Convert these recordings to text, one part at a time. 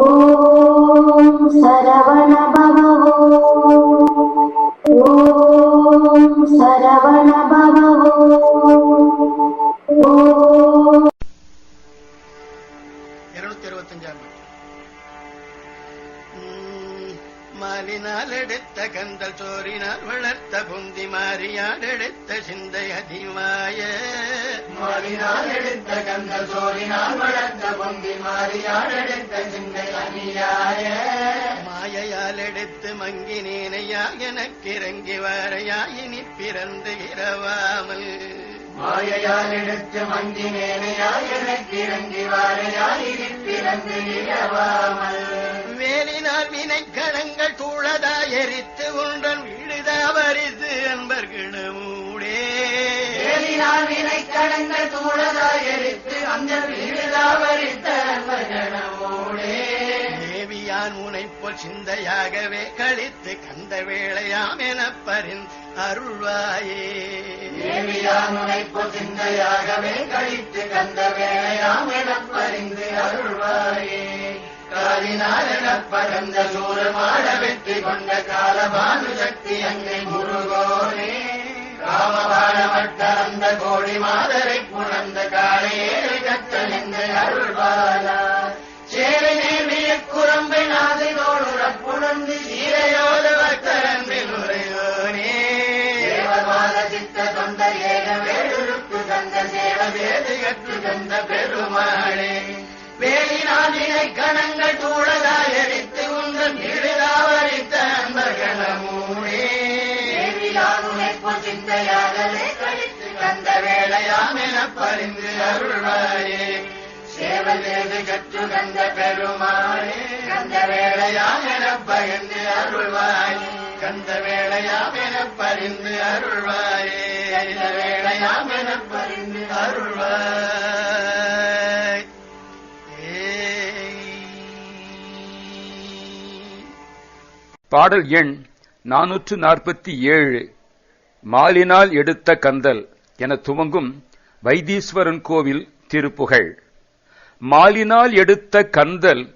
ஓம் சரவண பவ ஓம் சரவண பவ ஓம் இருநூத்தி இருபத்தஞ்சாம் மாலினால் எடுத்த கந்தல் சோரினால் வளர்த்த புந்தி மாறினால் எடுத்த கந்தல் சோரினால் வளர்த்த பொந்தி மாறியால் எடுத்த சிந்தை அநியாய மாயையால் எடுத்து மங்கினேனையா எனக்கு இறங்கி வாரையா இனி பிறந்து இரவாமல். மாயையால் எடுத்து மங்கினேனையாய் எனக்கு இறங்கி வாரையாய் இனி பிறந்து இழவாமல் வினை கடங்கள் தூளதாய் எரித்து அந்த வீடுதாவரித்த நண்பர்களோடே தேவியான் உனைப்போல் சிந்தையாகவே கழித்து கந்த வேளையாம் எனப் பரின் அருள்வாயே. தேவியான் உனைப்பு சிந்தையாகவே கழித்து கந்த வேளையாம் அருள்வாயே. பரந்த சூரமாட வெற்றி கொண்ட காலபானு சக்தி அங்கை முருகோனே. ராமபாணமட்ட கோடி மாதரை புணர்ந்த காளையேறு கத்தனிந்த அருள்பாலா சேவை நேர்மைய குரம்பை நாதைதோடு புணர்ந்து சீரையோடு பக்தரன்பில் உரையோனே சித்த தொந்த ஏக வேடுருக்கு தந்த சேவ வேது கற்று தந்த பெருமாளே வேலினால் இணை கணங்கள் தூளதாய் தேவியானுனைப்பு சிந்தையாகவே கழித்து கந்த வேளையாம் என பறிந்து அருள்வாயே சேவலேது கற்று கந்த பெருமாளே கந்த வேளையாம் என பகிர்ந்து அருள்வாய். கந்த வேளையாம் என பறிந்து அருள்வாயே. கந்த வேளையாம் என பறிந்து அருள்வாய் பாடல் எண் நாநூற்று நாற்பத்தி ஏழு. மாலினால் எடுத்த கந்தல் என துவங்கும் வைத்தீஸ்வரன் கோவில் திருப்புகழ். மாலினால் எடுத்த கந்தல்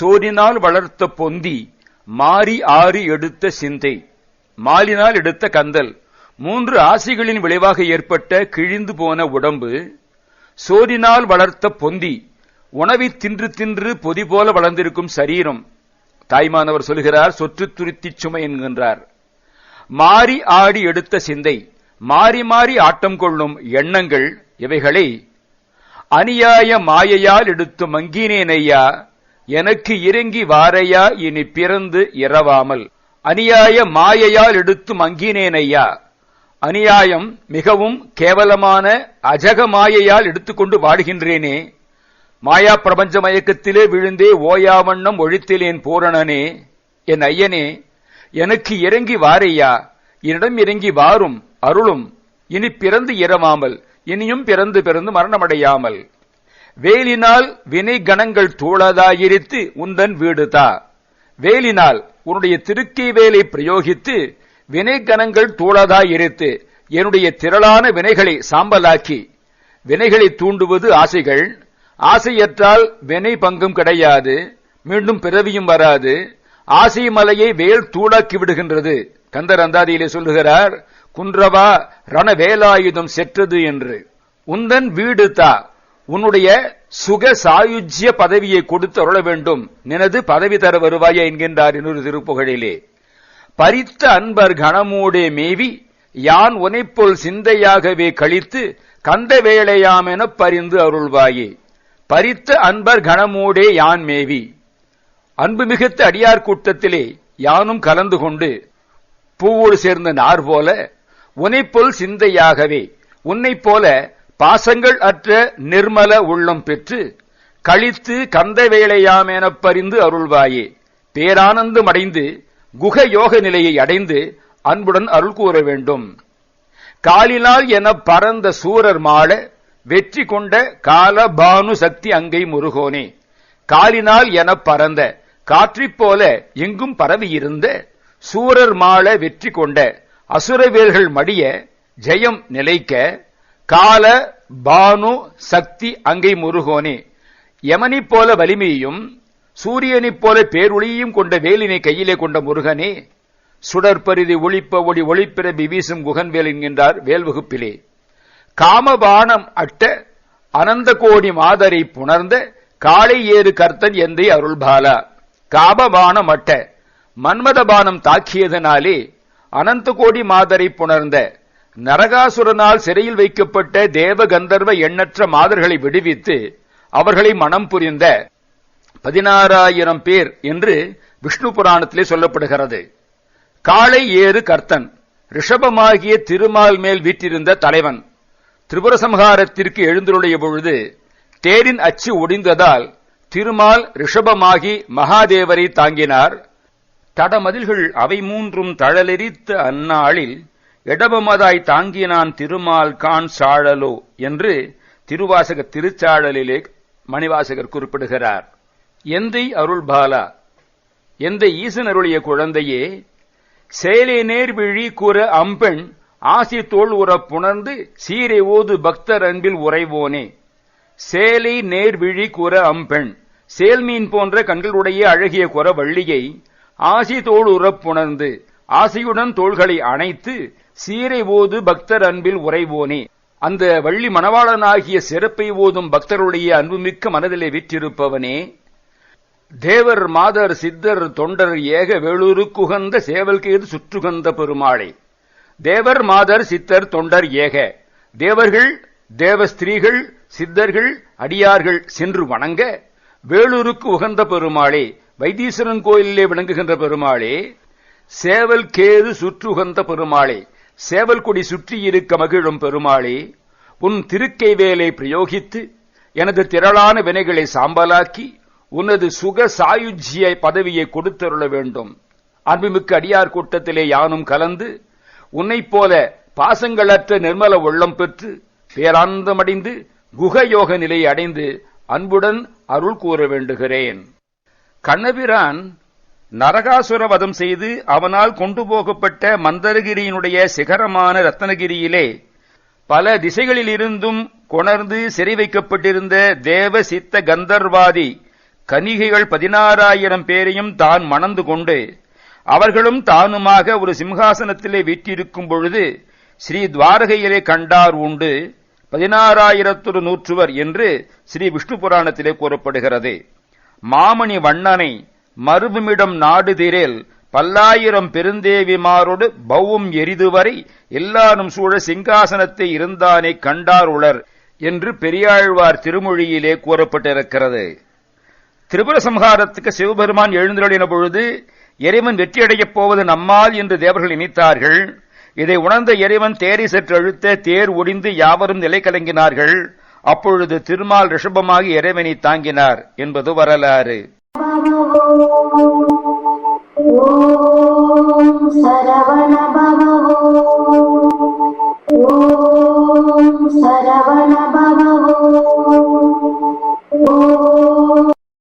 சோரினால் வளர்த்த பொந்தி மாறி ஆறி எடுத்த சிந்தை. மாலினால் எடுத்த கந்தல் மூன்று ஆசைகளின் விளைவாக ஏற்பட்ட கிழிந்து போன உடம்பு. சோரினால் வளர்த்த பொந்தி உணவை தின்று தின்று பொதி போல வளர்ந்திருக்கும் சரீரம். தாய்மானவர் சொல்கிறார் சொற்று துருத்திச் சுமை என்கின்றார். மாறி ஆடி எடுத்த சிந்தை மாறி மாறி ஆட்டம் கொள்ளும் எண்ணங்கள் இவைகளை அநியாய மாயையால் எடுத்து மங்கினேன் ஐயா எனக்கு இறங்கி வாரையா இனி பிறந்து இரவாமல். அநியாய மாயையால் எடுத்து மங்கினேன் ஐயா அநியாயம் மிகவும் கேவலமான அஜக மாயையால் எடுத்துக்கொண்டு வாடுகின்றேனே மாயா பிரபஞ்ச மயக்கத்திலே விழுந்தே ஓயாவண்ணம் ஒழித்திலேன் பூரணனே. என் ஐயனே எனக்கு இறங்கி வாரையா. என்னிடம் இறங்கி வாரும் அருளும். இனி பிறந்து இரவாமல் இனியும் பிறந்து பிறந்து மரணமடையாமல். வேலினால் வினை கணங்கள் தூளதாயிரித்து உந்தன் வீடுதா வேலினால் உன்னுடைய திருக்கை வேலை பிரயோகித்து வினை கணங்கள் தூளதாயிரித்து என்னுடைய திரளான வினைகளை சாம்பலாக்கி வினைகளை தூண்டுவது ஆசைகள். ஆசையற்றால் வினை பங்கும் கிடையாது மீண்டும் பிறவியும் வராது ஆசை மலையை வேல் தூளாக்கி விடுகின்றது. கந்தர் அந்தாதியிலே சொல்லுகிறார் குன்றவா ரண வேலாயுதம் செற்றது என்று. உந்தன் வீடு தா உன்னுடைய சுக சாயுஜ்ய பதவியை கொடுத்து அருள வேண்டும். நினது பதவி தர வருவாயா என்கின்றார் இன்னொரு திருப்புகழிலே. பரித்த அன்பர் கணமூடே மேவி யான் உனைப்போல் சிந்தையாகவே கழித்து கந்த வேளையாமென பரிந்து அருள்வாயே. பரித்த அன்பர் கணமோடே யான் மேவி. அன்பு மிகுத்த அடியார் கூட்டத்திலே யானும் கலந்து கொண்டு பூவோடு சேர்ந்த நார் போல உனைப்போல் சிந்தையாகவே உன்னைப் போல பாசங்கள் அற்ற நிர்மல உள்ளம் பெற்று கழித்து கந்த வேளையாமெனப் பறிந்து அருள்வாயே. பேரானந்தம் அடைந்து குக யோக நிலையை அடைந்து அன்புடன் அருள் கூற வேண்டும். காலினால் என பறந்த சூரர் மாள வெற்றி கொண்ட காலபானு சக்தி அங்கை முருகோனே. காலினால் என பறந்த காற்றைப் போல எங்கும் பரவியிருந்த சூரர் மாள வெற்றி கொண்ட அசுரவேல்கள் மடிய ஜெயம் நிலைக்க கால பானு சக்தி அங்கை முருகோனே. யமனைப் போல வலிமையையும் சூரியனைப் போல பேரொளியையும் கொண்ட வேலினை கையிலே கொண்ட முருகனே சுடற்பரிதி ஒளிப்ப ஒளி ஒளிப்பிறவி வீசும் குகன்வேல் என்கின்றார் வேல்வகுப்பிலே. காமபானம் அட்ட அனந்த கோடி மாதரை புணர்ந்த காளை ஏறு கர்த்தன் எந்தை அருள்பாலா. காமபானம் அட்ட மன்மதபானம் தாக்கியதனாலே அனந்த கோடி மாதரை புணர்ந்த நரகாசுரனால் சிறையில் வைக்கப்பட்ட தேவ கந்தர்வ எண்ணற்ற மாதர்களை விடுவித்து அவர்களை மனம் புரிந்த பதினாறாயிரம் பேர் என்று விஷ்ணு புராணத்திலே சொல்லப்படுகிறது. காளை ஏறு கர்த்தன் ரிஷபமாகிய திருமால் மேல் வீற்றிருந்த தலைவன். திரிபுர சம்ஹாரத்திற்கு எழுந்துள்ள பொழுது தேரின் அச்சு ஒடிந்ததால் திருமால் ரிஷபமாகி மகாதேவரை தாங்கினார். தடமதில்கள் அவை மூன்றும் தழலெரித்த அந்நாளில் இடபமதாய் தாங்கினான் திருமால் கான் சாழலோ என்று திருவாசக திருச்சாழலிலே மணிவாசகர் குறிப்பிடுகிறார். எந்தை அருள்பாலா எந்த ஈசன் அருளிய குழந்தையே செயலே நேர்விழி கூற அம்பெண் ஆசி தோல் உறப் புணர்ந்து சீரை ஓது பக்தர் அன்பில் உறைவோனே. சேலை நேர் விழி அம்பெண். சேல்மீன் போன்ற கண்களுடைய அழகிய குற வள்ளியை ஆசி தோல் உறப் ஆசையுடன் தோள்களை அணைத்து சீரை ஓது பக்தர் அன்பில் உறைவோனே. அந்த வள்ளி மணவாளனாகிய சிறப்பை ஓதும் பக்தருடைய அன்புமிக்க மனதிலே விற்றிருப்பவனே. தேவர் மாதர் சித்தர் தொண்டர் ஏக வேளூருக்குகந்த சேவல்கேது சுற்றுகந்த பெருமாளே. தேவர் மாதர் சித்தர் தொண்டர் ஏக. தேவர்கள் தேவ ஸ்திரீகள் சித்தர்கள் அடியார்கள் சென்று வணங்க. வேலூருக்கு உகந்த பெருமாளே வைத்தீஸ்வரன் கோயிலே விளங்குகின்ற பெருமாளே சேவல் கேது சுற்றுகந்த பெருமாளே சேவல் கொடி சுற்றி இருக்க மகிழும் பெருமாளே உன் திருக்கை வேலை பிரயோகித்து எனது திரளான வினைகளை சாம்பலாக்கி உனது சுக சாயுஜ்ய பதவியை கொடுத்தருள வேண்டும். அன்புமிக்க அடியார் கூட்டத்திலே யானும் கலந்து உன்னைப் போல பாசங்களற்ற நிர்மல உள்ளம் பெற்று பேரானந்தமடைந்து குகயோக நிலை அடைந்து அன்புடன் அருள் கூற வேண்டுகிறேன். கண்ணபிரான் நரகாசுர வதம் செய்து அவனால் கொண்டு போகப்பட்ட மந்தரகிரியினுடைய சிகரமான ரத்னகிரியிலே பல திசைகளிலிருந்தும் கொணர்ந்து சிறை வைக்கப்பட்டிருந்த தேவ சித்த கந்தர்வாதி கனிகைகள் பதினாறாயிரம் பேரையும் தான் மணந்து கொண்டு அவர்களும் தானுமாக ஒரு சிம்ஹாசனத்திலே வீற்றிருக்கும் பொழுது ஸ்ரீ துவாரகையிலே கண்டார் உண்டு பதினாறாயிரத்தொரு நூற்றுவர் என்று ஸ்ரீ விஷ்ணு புராணத்திலே கூறப்படுகிறது. மாமணி வண்ணனை மருபுமிடம் நாடுதிரேல் பல்லாயிரம் பெருந்தேவிமாரோடு பௌவும் எரிதுவரை எல்லாரும் சூழ சிங்காசனத்தை இருந்தானே கண்டார் உளர் என்று பெரியாழ்வார் திருமொழியிலே கூறப்பட்டிருக்கிறது. திரிபுர சம்ஹாரத்துக்கு சிவபெருமான் எழுந்தருளின பொழுது இறைவன் வெற்றியடையப் போவது நம்மால் என்று தேவர்கள் நினைத்தார்கள். இதை உணர்ந்த இறைவன் தேரை சற்று அழுத்த தேர் ஒடிந்து யாவரும் நிலை கலங்கினார்கள். அப்பொழுது திருமால் ரிஷபமாகி இறைவனை தாங்கினார் என்பது வரலாறு. சரவண